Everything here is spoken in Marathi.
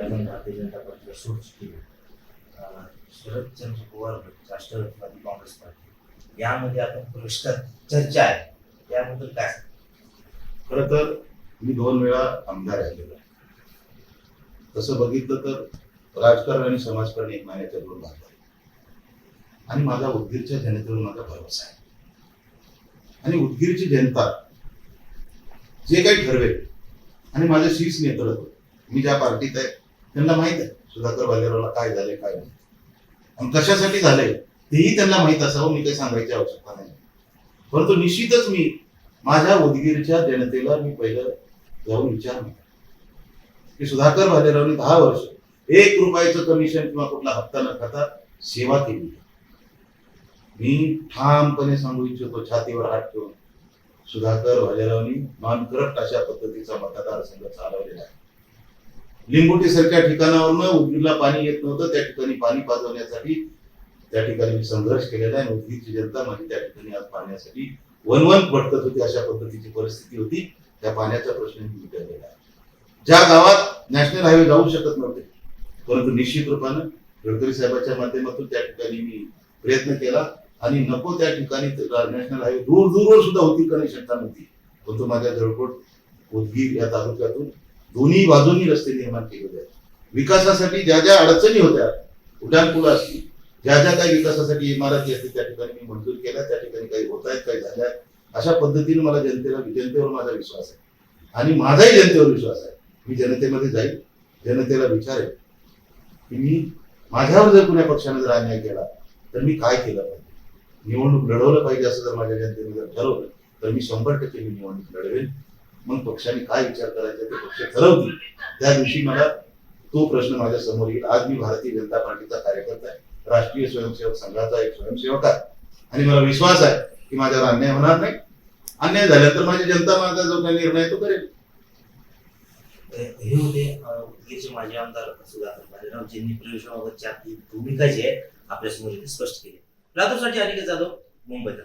आपण भारतीय जनता पार्टीला सोडची शरदचंद्र पवार गट राष्ट्रवादी काँग्रेस पार्टी यामध्ये आपण प्रविष्टात चर्चा आहे याबद्दल काय खरं तर मी दोन वेळा आमदार राहिलेलो आहे तसं बघितलं तर राजकारण आणि समाजकारण एक महिन्याच्या दोन भाग आणि माझा उदगीरच्या जनतेवर माझा भरोसा आहे आणि उदगीरची जनता जे काही ठरवेल आणि माझं शीर्ष नेतृत्व मी ज्या पार्टीत आहे त्यांना माहीत आहे. सुधाकर भालेरावला काय झाले काय नाही. आणि कशासाठी झाले तेही त्यांना माहीत असावं मी काही सांगायची आवश्यकता नाही. परंतु निश्चितच मी माझ्या उदगीरच्या जनतेला मी पहिलं जाऊन विचार की सुधाकर भालेरावने दहा वर्ष एक रुपयाचं कमिशन किंवा कुठला हप्ता न खाता सेवा केली. मी ठामपणे सांगू इच्छितो छातीवर हात ठेवून सुधाकर भालेरावनी नॉन करप्ट अशा पद्धतीचा मतदारसंघ चालवलेला आहे. लिंबोटी सारख्या ठिकाणावरनं उदगीरला पाणी येत नव्हतं त्या ठिकाणी पाणी पाजवण्यासाठी त्या ठिकाणी मी संघर्ष केलेला आहे. उदगीरची जनता माझी त्या ठिकाणी आज पाण्यासाठी वनवन भटकत होती अशा पद्धतीची परिस्थिती होती. त्या पाण्याचा प्रश्न मिटवलेला आहे. ज्या गावात नॅशनल हायवे जाऊ शकत नव्हते परंतु निश्चित रूपानं गडकरी साहेबांच्या माध्यमातून त्या ठिकाणी मी प्रयत्न केला आणि नको त्या ठिकाणी नॅशनल हायवे दूर दूरवर सुद्धा होती का नाही नव्हती. परंतु माझ्या जळकोट उदगीर या तालुक्यातून दोन्ही बाजूंनी रस्ते निर्माण केलेले आहेत. विकासासाठी ज्या ज्या अडचणी होत्या उड्डाणपुलं असतील ज्या ज्या काही विकासासाठी इमारती असतील त्या ठिकाणी मी मंजूर केल्या त्या ठिकाणी काही होत आहेत काही झाल्या आहेत. अशा पद्धतीने मला जनतेला जनतेवर माझा विश्वास आहे. आणि माझाही जनतेवर विश्वास आहे. मी जनतेमध्ये जाईल जनतेला विचारेल की मी माझ्यावर जर कुण्या पक्षाने जर अन्याय केला तर मी काय केलं पाहिजे? निवडणूक लढवलं पाहिजे असं जर माझ्या जनतेने जर ठरवलं तर मी शंभर टक्के मी निवडणूक लढवेन. मग पक्षाने काय विचार करायचा ते पक्ष ठरवतील त्या दिवशी मला तो प्रश्न माझ्यासमोर येईल. आज मी भारतीय जनता पार्टीचा कार्यकर्ता आहे. राष्ट्रीय स्वयंसेवक संघाचा एक स्वयंसेवक आहे. आणि मला विश्वास आहे की माझ्यावर अन्याय होणार नाही. अन्याय झाला तर माझी जनता माझा जो काही निर्णय तो करेल. हे होते उदगीरचे माजी आमदार सुधाकर भालेराव ज्यांनी प्रवेशाबाबतची आपली भूमिका जी आहे आपल्यासमोर इथे स्पष्ट केली. लातूरसाठी अनिकेत जाधव? मुंबईत